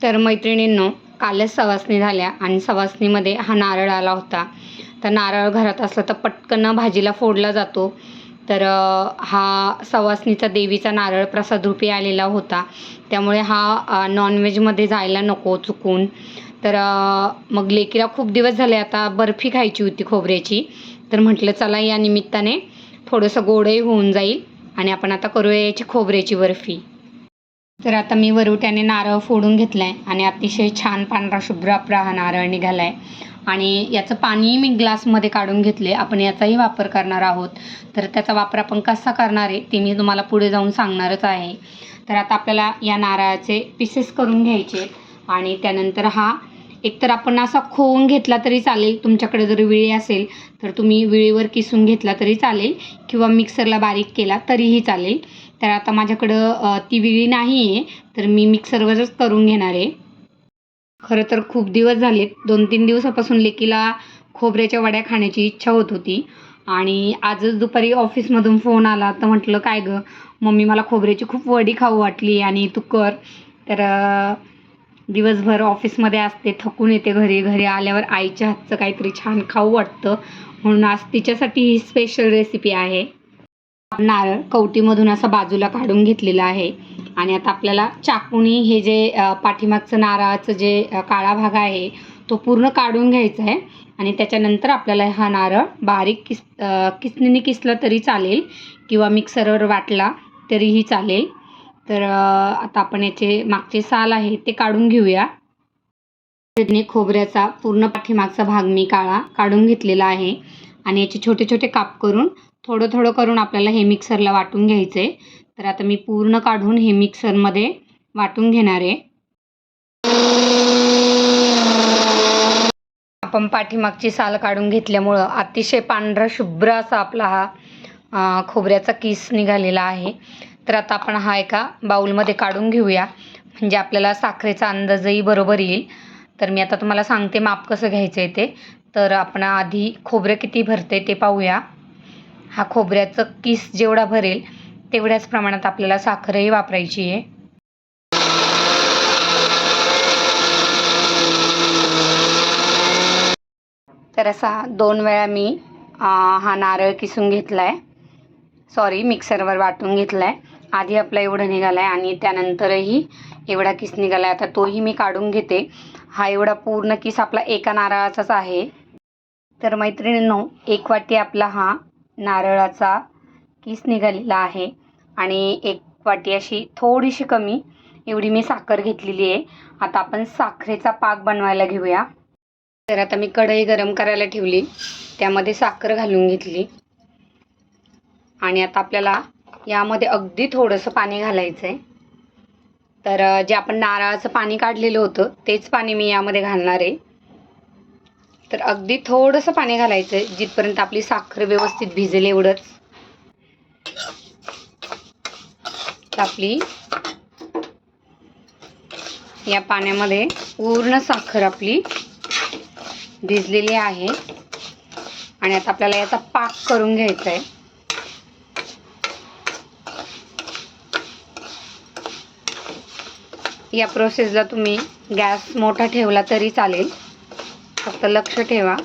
तर मैत्रिणींनो कालच सवासणी झाल्या आणि सवासणीमध्ये हा नारळ आला होता. तर नारळ घरात असलं तर पटकन भाजीला फोडला जातो. तर हा सवासणीचा देवीचा नारळ प्रसादरूपी आलेला होता. त्यामुळे हा नॉनव्हेजमध्ये जायला नको चुकून. तर मग लेकीला खूप दिवस झाले आता बर्फी खायची होती खोबऱ्याची. तर म्हटलं चला या निमित्ताने थोडंसं गोडही होऊन जाईल आणि आपण आता करूया याची खोबऱ्याची बर्फी. तर आता मी वरुट्याने नारळ फोडून घेतला आहे आणि अतिशय छान पांढरा शुभ्र आपला हा नारळ निघाला आहे आणि याचं पाणीही मी ग्लासमध्ये काढून घेतले आपण याचाही वापर करणार आहोत. तर त्याचा वापर आपण कसा करणार आहे ते मी तुम्हाला पुढे जाऊन सांगणारच आहे. तर आता आपल्याला या नारळाचे पीसेस करून घ्यायचे आणि त्यानंतर हा एकतर आपण असा खोवून घेतला तरी चालेल. तुमच्याकडे जर विळी असेल तर तुम्ही विळीवर किसून घेतला तरी चालेल. किंवा मिक्सरला बारीक केला तरीही चालेल. तर आता माझ्याकडं ती विळी नाही आहे तर मी मिक्सरवरच करून घेणार आहे. खरं तर खूप दिवस झालेत दोन तीन दिवसापासून लेकीला खोबऱ्याच्या वड्या खाण्याची इच्छा होत होती. आणि आजच दुपारी ऑफिसमधून फोन आला तर म्हटलं काय गं मम्मी मला खोबऱ्याची खूप वडी खाऊ वाटली आणि तू कर. तर दिवसभर ऑफिसमध्ये असते थकून येते घरी घरी आल्यावर आईच्या हातचं काहीतरी छान खाऊ वाटतं. म्हणून आज तिच्यासाठी ही स्पेशल रेसिपी आहे. नारळ कवटीमधून असं बाजूला काढून घेतलेलं आहे. आणि आता आपल्याला चाकूनी हे जे पाठीमागचं नारळाचं जे काळा भाग आहे तो पूर्ण काढून घ्यायचा आहे. आणि त्याच्यानंतर आपल्याला हा नारळ बारीक किस किसणीने किसला तरी चालेल किंवा मिक्सरवर वाटला तरीही चालेल. तर आता आपण याचे मागचे साल आहे ते काढून घेऊया. खोबऱ्याचा पूर्ण पाठीमागचा भाग मी काळा काढून घेतलेला आहे. आणि याचे छोटे छोटे काप करून थोडं थोडं करून आपल्याला हे मिक्सरला वाटून घ्यायचं आहे तर आता मी पूर्ण काढून हे मिक्सरमध्ये वाटून घेणार आहे. आपण पाठीमागची साल काढून घेतल्यामुळं अतिशय पांढरा शुभ्र असा आपला हा खोबऱ्याचा किस निघालेला आहे. तर आता आपण हा एका बाऊलमध्ये काढून घेऊया. म्हणजे आपल्याला साखरेचा अंदाजही बरोबर येईल. तर मी आता तुम्हाला सांगते माप कसं घ्यायचं आहे ते. तर आपण आधी खोबरं किती भरते ते पाहूया. हा खोबऱ्याचं किस जेवढा भरेल तेवढ्याच प्रमाणात आपल्याला साखरही वापरायची आहे. तर असा दोन वेळा मी हा नारळ किसून घेतला आहे सॉरी मिक्सरवर वाटून घेतला आहे आधी आपला एवढं निघाला आहे आणि त्यानंतरही एवढा किस निघाला आहे आता तोही मी काढून घेते. हा एवढा पूर्ण किस आपला एका नारळाचाच आहे. तर मैत्रिणींनो एक वाटी आपला हा नारळाचा किस निघालेला आहे? आणि एक वाटी अशी थोडीशी कमी. एवढी मी साखर घेतलेली आहे. आता आपण साखरेचा पाक बनवायला घेऊया. तर आता मी कढई गरम करायला ठेवली. त्यामध्ये साखर घालून घेतली. आणि आता आपल्याला यामध्ये अगदी थोडंसं पाणी घालायचं आहे तर जे आपण नारळाचं पाणी काढलेलं होतं तेच पाणी मी यामध्ये घालणार आहे. तर अगदी थोडंसं पाणी घालायचं आहे जिथपर्यंत आपली साखर व्यवस्थित भिजेल एवढंच. आपली या पाण्यामध्ये पूर्ण साखर आपली भिजलेली आहे. आणि आता आपल्याला याचा पाक करून घ्यायचा आहे या प्रोसेसला तुम्ही गॅस मोठा ठेवला तरी चालेल. फक्त लक्ष ठेवा.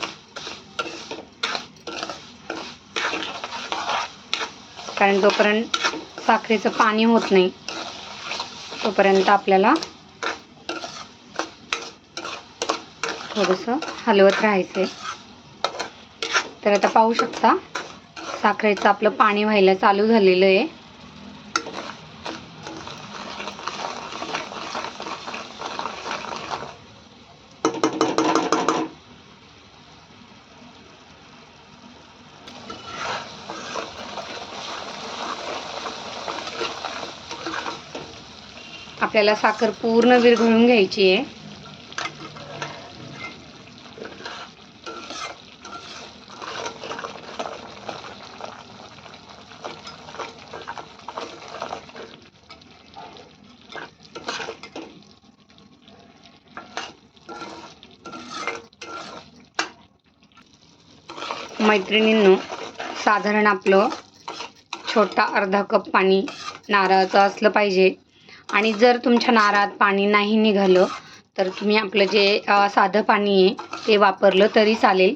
कारण जोपर्यंत साखरेचं पाणी होत नाही तोपर्यंत आपल्याला थोडंसं हलवत राहायचं आहे तर आता पाहू शकता साखरेचं आपलं पाणी व्हायला चालू झालेलं आहे. आपल्याला साखर पूर्ण विरघळून घ्यायची आहे. मैत्रिणींनो साधारण आपलं छोटा अर्धा कप पाणी नारळाचं असलं पाहिजे. आणि जर तुमच्या नारळात पाणी नाही निघालं तर तुम्ही आपलं जे साधं पाणी आहे ते वापरलं तरी चालेल.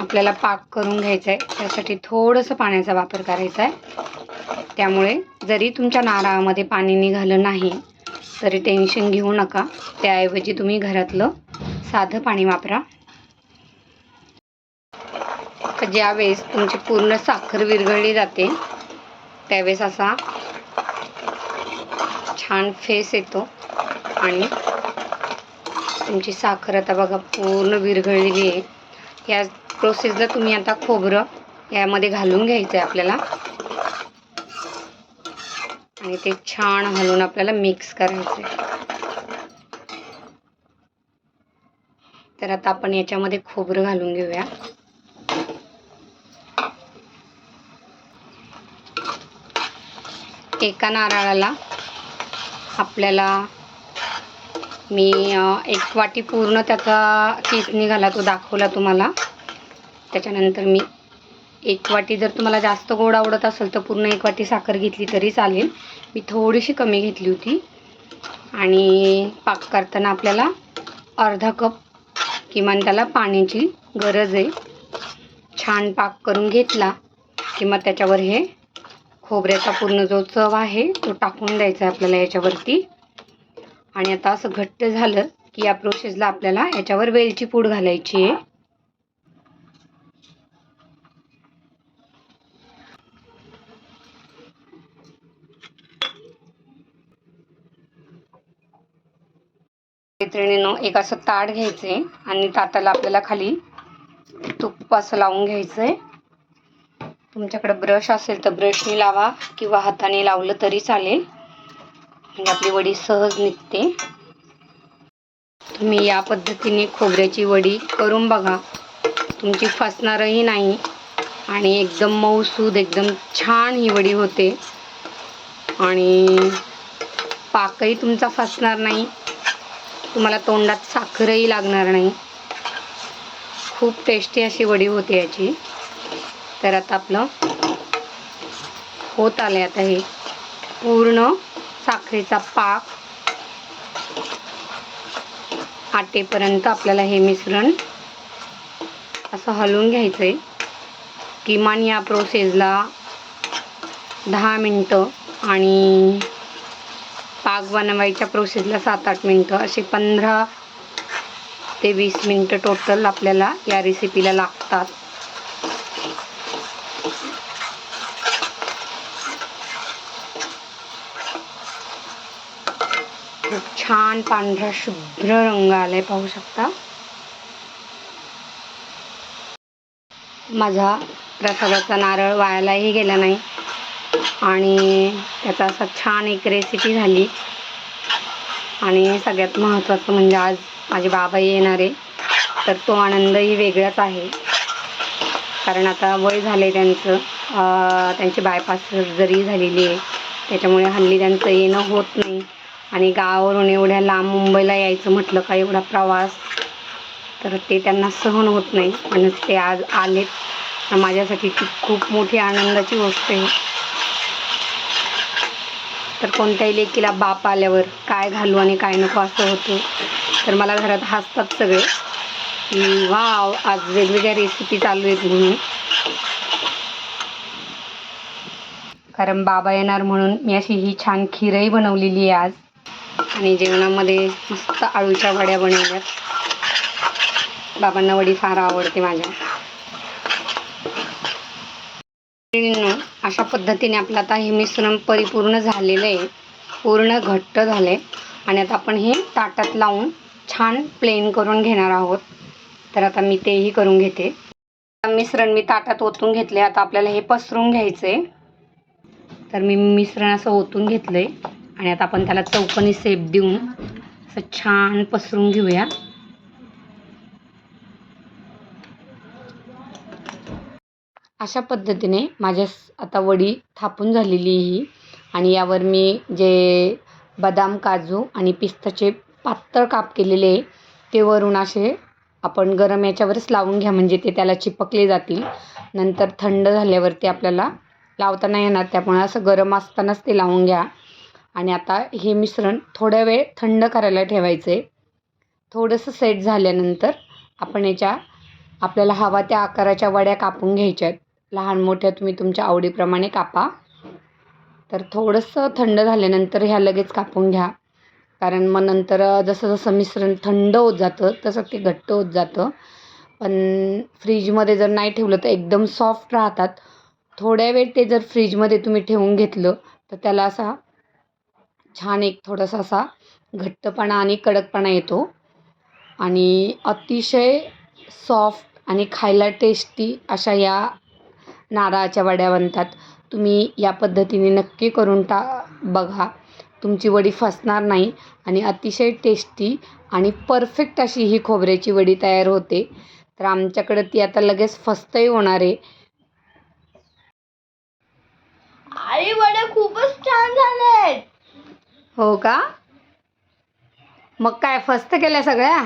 आपल्याला पाक करून घ्यायचा आहे त्यासाठी थोडंसं पाण्याचा वापर करायचा आहे. त्यामुळे जरी तुमच्या नारळामध्ये पाणी निघालं नाही तरी टेन्शन घेऊ नका. त्याऐवजी तुम्ही घरातलं साधं पाणी वापरा. ज्यावेळेस तुमची पूर्ण साखर विरघळली जाते त्यावेळेस असा छान फेस येतो आणि तुमची साखर आता बघा पूर्ण विरघळलेली आहे. या प्रोसेसला तुम्ही आता खोबरं यामध्ये घालून घ्यायचं आहे आपल्याला. आणि ते छान हलवून आपल्याला मिक्स करायचं आहे तर आता आपण याच्यामध्ये खोबरं घालून घेऊया. एका नारळाला आपल्याला मी एक वाटी पूर्ण त्याचा केस निघाला तो दाखवला तुम्हाला. त्याच्यानंतर मी एक वाटी जर तुम्हाला जास्त गोड आवडत असेल तर पूर्ण एक वाटी साखर घेतली तरी चालेल. मी थोडीशी कमी घेतली होती. आणि पाक करताना आपल्याला अर्धा कप किमान त्याला पाण्याची गरज आहे. छान पाक करून घेतला किंवा त्याच्यावर हे खोबऱ्याचा पूर्ण जो चव आहे तो टाकून द्यायचा आहे आपल्याला याच्यावरती. आणि आता असं घट्ट झालं की या प्रोसेसला आपल्याला याच्यावर वेलची पूड घालायची आहे. मैत्रिणीनं एक असं ताट घ्यायचं आहे आणि ताटाला आपल्याला खाली तूप असं लावून घ्यायचं आहे तुमच्याकडे ब्रश असेल तर ब्रशने लावा किंवा हाताने लावलं तरी चालेल. म्हणजे आपली वडी सहज निघते. तुम्ही या पद्धतीने खोबऱ्याची वडी करून बघा. तुमची फसणारही नाही. आणि एकदम मऊसूद एकदम छान ही वडी होते. आणि पाकही तुमचा फसणार नाही. तुम्हाला तोंडात साखरही लागणार नाही. खूप टेस्टी अशी वडी होते याची. तर आता आपलं होत आलं आता हे पूर्ण साखरेचा पाक. आटेपर्यंत आपल्याला हे मिश्रण असं हलवून घ्यायचं आहे किमान या प्रोसेसला दहा मिनटं आणि पाक बनवायच्या प्रोसेसला सात आठ मिनटं असे पंधरा ते वीस मिनटं टोटल आपल्याला या रेसिपीला लागतात. छान पांढरा शुभ्र रंग आलाय पाहू शकता. माझा प्रसादाचा नारळ वायालाही गेला नाही आणि त्याचा असा छान एक रेसिपी झाली. आणि सगळ्यात महत्त्वाचं म्हणजे आज माझे बाबा येणार आहे तर तो आनंदही वेगळाच आहे. कारण आता वय झालं आहे त्यांचं त्यांची बायपास सर्जरी झालेली आहे. त्याच्यामुळे हल्ली त्यांचं येणं होत नाही. आणि गावावरून एवढ्या लांब मुंबईला यायचं म्हटलं का एवढा प्रवास तर ते त्यांना सहन होत नाही. आणि ते आज आलेत. माझ्यासाठी ती खूप मोठी आनंदाची गोष्ट आहे. तर कोणत्याही लेकीला बाप आल्यावर काय घालू आणि काय नको असं होतं. तर मला घरात हसतात सगळे. की वा आज वेगवेगळ्या रेसिपी चालू आहेत म्हणून. कारण बाबा येणार म्हणून मी अशी ही छान खीरही बनवलेली आहे आज. आणि जेवणामध्ये मस्त आळूच्या वड्या बनवल्यात बाबांना वडी फार आवडते माझ्या. अशा पद्धतीने आपलं आता हे मिश्रण परिपूर्ण झालेलं आहे. पूर्ण घट्ट झाले आणि आता आपण हे ताटात लावून छान प्लेन करून घेणार आहोत. तर आता मी तेही करून घेते. मिश्रण मी ताटात ओतून घेतले आता आपल्याला हे पसरून घ्यायचं आहे तर मी मिश्रण असं ओतून घेतलं आहे आणि आता आपण त्याला चौकणी सेप देऊन असं छान पसरून घेऊया. अशा पद्धतीने माझ्या आता वडी थापून झालेली ही. आणि यावर मी जे बदाम काजू आणि पिस्ताचे पातळ काप केलेले आहे ते वरून असे आपण गरम याच्यावरच लावून घ्या म्हणजे ते त्याला चिपकले जातील. नंतर थंड झाल्यावरती आपल्याला लावता नाही येणार त्यामुळे असं गरम असतानाच ते लावून घ्या. आणि आता हे मिश्रण थोड्या वेळ थंड करायला ठेवायचं. आहे थोडंसं सेट झाल्यानंतर आपण याच्या आपल्याला हवा त्या आकाराच्या वड्या कापून घ्यायच्या आहेत लहान मोठ्या तुम्ही तुमच्या आवडीप्रमाणे कापा. तर थोडंसं थंड झाल्यानंतर ह्या लगेच कापून घ्या. कारण मग नंतर जसं जसं मिश्रण थंड होत जातं तसं ते घट्ट होत जातं. पण फ्रीजमध्ये जर नाही ठेवलं तर एकदम सॉफ्ट राहतात. थोड्या वेळ ते जर फ्रीजमध्ये तुम्ही ठेवून घेतलं तर त्याला असा छान एक थोडासा असा घट्टपणा आणि कडकपणा येतो. आणि अतिशय सॉफ्ट आणि खायला टेस्टी अशा या नारळाच्या वड्या बनतात. तुम्ही या पद्धतीने नक्की करून टा बघा. तुमची वडी फसणार नाही आणि अतिशय टेस्टी आणि परफेक्ट अशी ही खोबऱ्याची वडी तयार होते. तर आमच्याकडं ती आता लगेच फस्तही होणार आहे. आई वड्या खूपच छान झालेत. हो का? मग काय फस्त केल्या सगळ्या?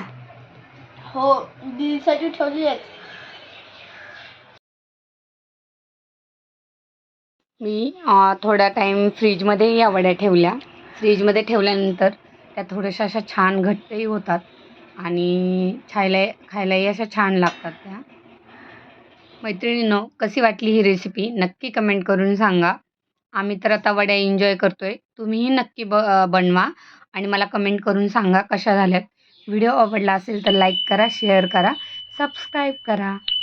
हो दिवसाची ठेवली आहेत. मी अं, थोडा टाईम फ्रीजमध्ये या वड्या ठेवल्या. फ्रीजमध्ये ठेवल्यानंतर त्या थोड्याशा अशा छान घट्टही होतात आणि खायला खायलाही अशा छान लागतात त्या. मैत्रिणींनो कशी वाटली ही रेसिपी नक्की कमेंट करून सांगा. आम्ही तर आता वड्या एन्जॉय करतो आहे तुम्हीही नक्की ब बनवा आणि मला कमेंट करून सांगा कशा झाल्यात. व्हिडिओ आवडला असेल तर लाईक करा शेअर करा सबस्क्राईब करा.